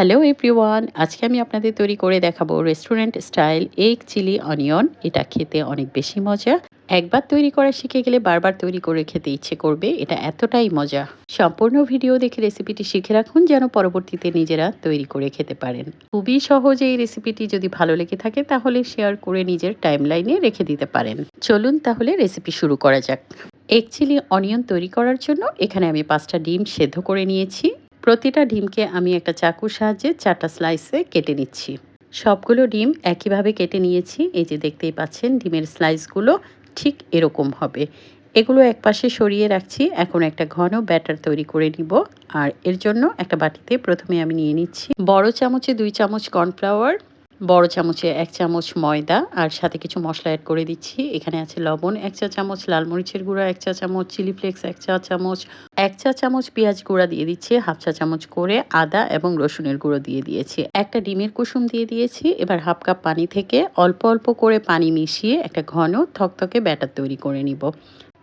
Hello everyone, আজকে আমি আপনাদের তৈরি করে দেখাবো restaurant style egg, chilli, onion. এটা খেতে অনেক বেশি মজা। একবার তৈরি করা শিখে গেলে বারবার তৈরি করে খেতে ইচ্ছে করবে, এটা এতটাই মজা। সম্পূর্ণ ভিডিও দেখে রেসিপিটি শিখে রাখুন, যেন পরবর্তীতে নিজেরা তৈরি করে খেতে পারেন। খুবই সহজ এই রেসিপিটি যদি ভালো লেগে থাকে, তাহলে শেয়ার করে নিজের টাইমলাইনে রেখে দিতে পারেন। চলুন তাহলে রেসিপি শুরু করা যাক। এগ, চিলি, অনিয়ন তৈরি করার জন্য এখানে আমি পাঁচটা ডিম সেদ্ধ করে নিয়েছি। প্রতিটা ডিমকে আমি একটা চাকুর সাহায্যে চারটা স্লাইসে কেটে নিচ্ছি। সবগুলো ডিম একইভাবে কেটে নিয়েছি। এই যে দেখতেই পাচ্ছেন, ডিমের স্লাইসগুলো ঠিক এরকম হবে। এগুলো একপাশে সরিয়ে রাখছি। এখন একটা ঘন ব্যাটার তৈরি করে নিব। আর এর জন্য একটা বাটিতে প্রথমে আমি নিয়ে নিচ্ছি বড় চামচে দুই চামচ কর্নফ্লাওয়ার বড় চামচে এক চামচ ময়দা আর সাথে কিছু মশলা অ্যাড করে দিচ্ছি। এখানে আছে লবণ এক চা চামচ, লাল মরিচের গুঁড়া এক চা চামচ চিলি ফ্লেক্স এক চা চামচ, এক চা চামচ পেঁয়াজ গুঁড়া দিয়ে দিচ্ছি, হাফ চা চামচ করে আদা এবং রসুনের গুঁড়ো দিয়ে দিয়েছি। একটা ডিমের কুসুম দিয়ে দিয়েছি, এবার হাফ কাপ পানি থেকে অল্প অল্প করে পানি মিশিয়ে একটা ঘন থকথকে ব্যাটার তৈরি করে নিব।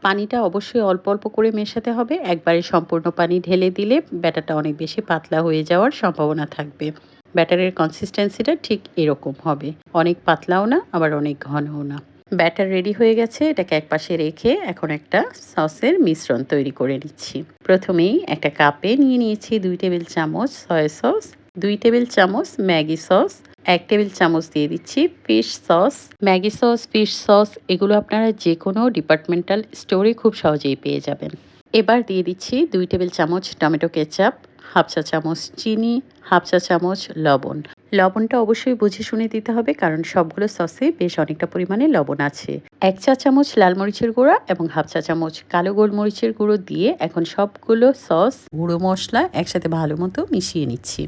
পানিটা অবশ্যই অল্প অল্প করে মেশাতে হবে, একবারে সম্পূর্ণ পানি ঢেলে দিলে ব্যাটারটা অনেক বেশি পাতলা হয়ে যাওয়ার সম্ভাবনা থাকবে। ব্যাটারের কনসিস্টেন্সিটা ঠিক এরকম হবে। অনেক পাতলাও না, আবার অনেক ঘনও না। ব্যাটার রেডি হয়ে গেছে, এটাকে এক পাশে রেখে এখন একটা সসের মিশ্রণ তৈরি করে নিচ্ছি। প্রথমেই একটা কাপে নিয়ে নিয়েছি দুই টেবিল চামচ সয়া সস দুই টেবিল চামচ ম্যাগি সস এক টেবিল চামচ দিয়ে দিচ্ছি fish sauce Maggi sauce fish sauce এগুলো আপনারা যে কোনো ডিপার্টমেন্টাল স্টোরে খুব সহজেই পেয়ে যাবেন। এবার দিয়ে দিচ্ছি দুই টেবিল চামচ টমেটো কেচাপ। হাফ চা চামচ চিনি, হাফ চা চামচ লবণ। লবণটা অবশ্যই বুঝে শুনে দিতে হবে কারণ সবগুলো সসে বেশ অনেকটা পরিমাণে লবণ আছে। এক চা চামচ লাল মরিচের গুঁড়া এবং হাফ চা চামচ কালো গোলমরিচের গুঁড়ো দিয়ে এখন সবগুলো সস, গুঁড়ো মশলা একসাথে ভালো মতো মিশিয়ে নিচ্ছি।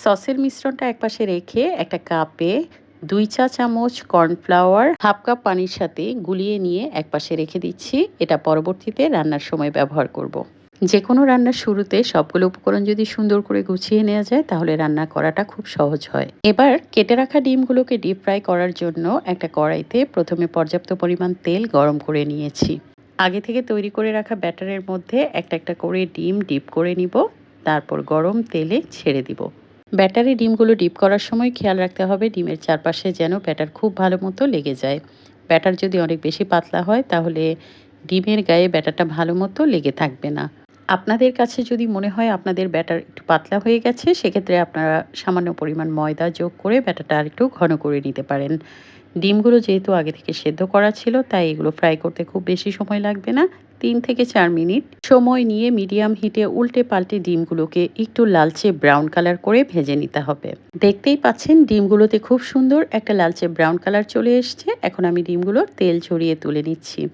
সসের মিশ্রণটা একপাশে রেখে একটা কাপে দুই চা চামচ কর্নফ্লাওয়ার, হাফ কাপ পানির সাথে গুলিয়ে নিয়ে একপাশে রেখে দিচ্ছি। এটা পরবর্তীতে রান্নার সময় ব্যবহার করব। যে কোনো রান্নার শুরুতে সবগুলো উপকরণ যদি সুন্দর করে গুছিয়ে নেওয়া যায়, তাহলে রান্না করাটা খুব সহজ হয়। এবার কেটে রাখা ডিমগুলোকে ডিপ ফ্রাই করার জন্য একটা কড়াইতে প্রথমে পর্যাপ্ত পরিমাণ তেল গরম করে নিয়েছি। আগে থেকে তৈরি করে রাখা ব্যাটারের মধ্যে একটা একটা করে ডিম ডিপ করে নিব, তারপর গরম তেলে ছেড়ে দিব। ব্যাটারি ডিমগুলো ডিপ করার সময় খেয়াল রাখতে হবে, ডিমের চারপাশে যেন ব্যাটার খুব ভালো মতো লেগে যায়। ব্যাটার যদি অনেক বেশি পাতলা হয়, তাহলে ডিমের গায়ে ব্যাটারটা ভালো মতো লেগে থাকবে না। আপনাদের কাছে যদি মনে হয় আপনাদের ব্যাটার একটু পাতলা হয়ে গেছে, সেক্ষেত্রে আপনারা সামান্য পরিমাণ ময়দা যোগ করে ব্যাটারটা আর একটু ঘন করে নিতে পারেন। ডিমগুলো যেহেতু আগে থেকে সেদ্ধ করা ছিল, তাই এগুলো ফ্রাই করতে খুব বেশি সময় লাগবে না। তিন থেকে চার মিনিট সময় নিয়ে মিডিয়াম হিটে উল্টে পাল্টে ডিমগুলোকে একটু লালচে ব্রাউন কালার করে ভেজে নিতে হবে। দেখতেই পাচ্ছেন, ডিমগুলোতে খুব সুন্দর একটা লালচে ব্রাউন কালার চলে এসছে। এখন আমি ডিমগুলো তেল ছড়িয়ে তুলে নিচ্ছি।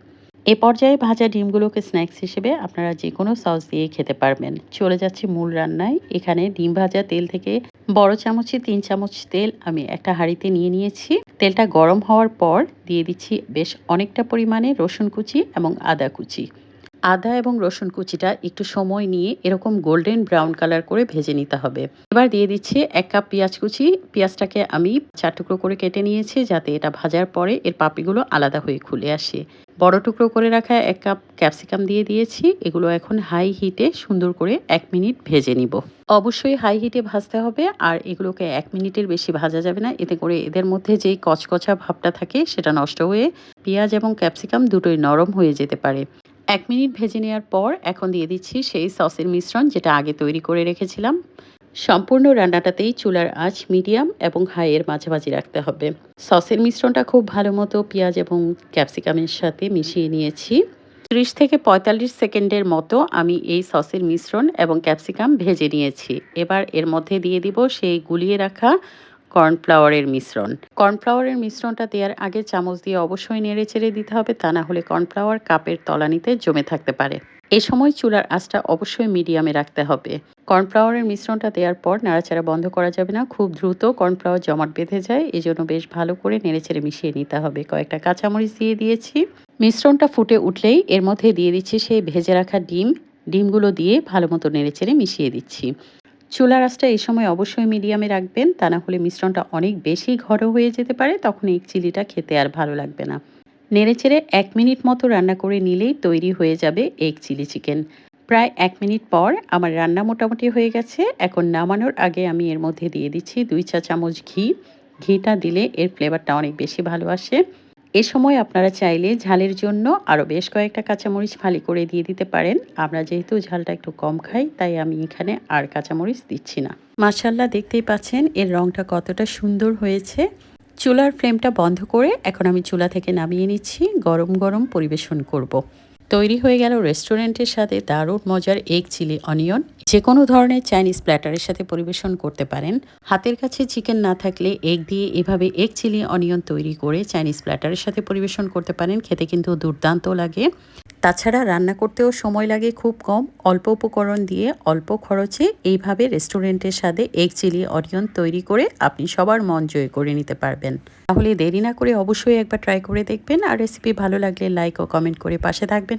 এ পর্যায়ে ভাজা ডিমগুলোকে স্ন্যাক্স হিসেবে আপনারা যে কোনো সস দিয়ে খেতে পারবেন। চলে যাচ্ছি মূল রান্নায়। এখানে ডিম ভাজা তেল থেকে বড় চামচে তিন চামচ তেল আমি একটা হাঁড়িতে নিয়ে নিয়েছি। তেলটা গরম হওয়ার পর দিয়ে দিচ্ছি বেশ অনেকটা পরিমাণে রসুন কুচি এবং আদা কুচি। আদা এবং রসুন কুচিটা একটু সময় নিয়ে এরকম গোল্ডেন ব্রাউন কালার করে ভেজে নিতে হবে। এবার দিয়ে দিচ্ছি এক কাপ পেঁয়াজ কুচি। পেঁয়াজটাকে আমি চার টুকরো করে কেটে নিয়েছি যাতে এটা ভাজার পরে এর পাপিগুলো আলাদা হয়ে খুলে আসে। বড় টুকরো করে রাখা এক কাপ ক্যাপসিকাম দিয়ে দিয়েছি। এগুলো এখন হাই হিটে সুন্দর করে এক মিনিট ভেজে নিব। অবশ্যই হাই হিটে ভাজতে হবে আর এগুলোকে এক মিনিটের বেশি ভাজা যাবে না। এতে করে এদের মধ্যে যেই কচকচা ভাবটা থাকে সেটা নষ্ট হয়ে পেঁয়াজ এবং ক্যাপসিকাম দুটোই নরম হয়ে যেতে পারে। এক মিনিট ভেজে নেওয়ার পর এখন দিয়ে দিচ্ছি সেই সসের মিশ্রণ যেটা আগে তৈরি করে রেখেছিলাম। সম্পূর্ণ রান্নাটাতেই চুলার আঁচ মিডিয়াম এবং হাইয়ের মাঝামাঝি রাখতে হবে। সসের মিশ্রণটা খুব ভালো মতো পেঁয়াজ এবং ক্যাপসিকামের সাথে মিশিয়ে নিয়েছি। ত্রিশ থেকে পঁয়তাল্লিশ সেকেন্ডের মতো আমি এই সসের মিশ্রণ এবং ক্যাপসিকাম ভেজে নিয়েছি। এবার এর মধ্যে দিয়ে দিব সেই গুলিয়ে রাখা কর্নফ্লাওয়ারের মিশ্রণ। কর্নফ্লাওয়ারের মিশ্রণটা দেওয়ার আগে চামচ দিয়ে অবশ্যই নেড়ে চেড়ে দিতে হবে, তা না হলে কর্নফ্লাওয়ার কাপের তলানিতে জমে থাকতে পারে। এ সময় চুলার আঁচটা অবশ্যই মিডিয়ামে রাখতে হবে। কর্নফ্লাওয়ারের মিশ্রণটা দেওয়ার পর নাড়াচাড়া বন্ধ করা যাবে না। খুব দ্রুত কর্নফ্লাওয়ার জমাট বেঁধে যায় এই জন্য বেশ ভালো করে নেড়েচেড়ে মিশিয়ে নিতে হবে। কয়েকটা কাঁচামরিচ দিয়ে দিয়েছি। মিশ্রণটা ফুটে উঠলেই এর মধ্যে দিয়ে দিচ্ছি সেই ভেজে রাখা ডিম। ডিমগুলো দিয়ে ভালো মতো নেড়েচেড়ে মিশিয়ে দিচ্ছি। চুলার আঁচটা এই সময় অবশ্যই মিডিয়ামে রাখবেন। তা না হলে মিশ্রণটা অনেক বেশি ঘর হয়ে যেতে পারে, তখন এই চিলিটা খেতে আর ভালো লাগবে না। নেড়েচেড়ে এক মিনিট মতো রান্না করে নিলেই তৈরি হয়ে যাবে এগ চিলি চিকেন। প্রায় এক মিনিট পর আমার রান্না মোটামুটি হয়ে গেছে। এখন নামানোর আগে আমি এর মধ্যে দিয়ে দিচ্ছি দুই চা চামচ ঘি। ঘিটা দিলে এর ফ্লেভারটা অনেক বেশি ভালো আসে। এ সময় আপনারা চাইলে ঝালের জন্য আরও বেশ কয়েকটা কাঁচামরিচ ফালি করে দিয়ে দিতে পারেন। আমরা যেহেতু ঝালটা একটু কম খাই, তাই আমি এখানে আর কাঁচামরিচ দিচ্ছি না। মাসাল্লাহ দেখতেই পাচ্ছেন এর রংটা কতটা সুন্দর হয়েছে। চুলার ফ্লেমটা বন্ধ করে এখন আমি চুলা থেকে নামিয়ে নিচ্ছি। গরম গরম পরিবেশন করব। তৈরি হয়ে গেল রেস্টুরেন্টের সাথে দারুণ মজার এগ চিলি অনিয়ন যে কোনো ধরনের চাইনিজ প্ল্যাটারের সাথে পরিবেশন করতে পারেন। হাতের কাছে চিকেন না থাকলে এগ দিয়ে এভাবে এগ চিলি অনিয়ন তৈরি করে চাইনিজ প্ল্যাটারের সাথে পরিবেশন করতে পারেন। খেতে কিন্তু দুর্দান্ত লাগে। তাছাড়া রান্না করতেও সময় লাগে খুব কম। অল্প উপকরণ দিয়ে অল্প খরচে এইভাবে রেস্টুরেন্টের সাথে এগ চিলি অনিয়ন তৈরি করে আপনি সবার মন জয় করে নিতে পারবেন। তাহলে দেরি না করে অবশ্যই একবার ট্রাই করে দেখবেন। আর রেসিপি ভালো লাগলে লাইক ও কমেন্ট করে পাশে থাকবেন।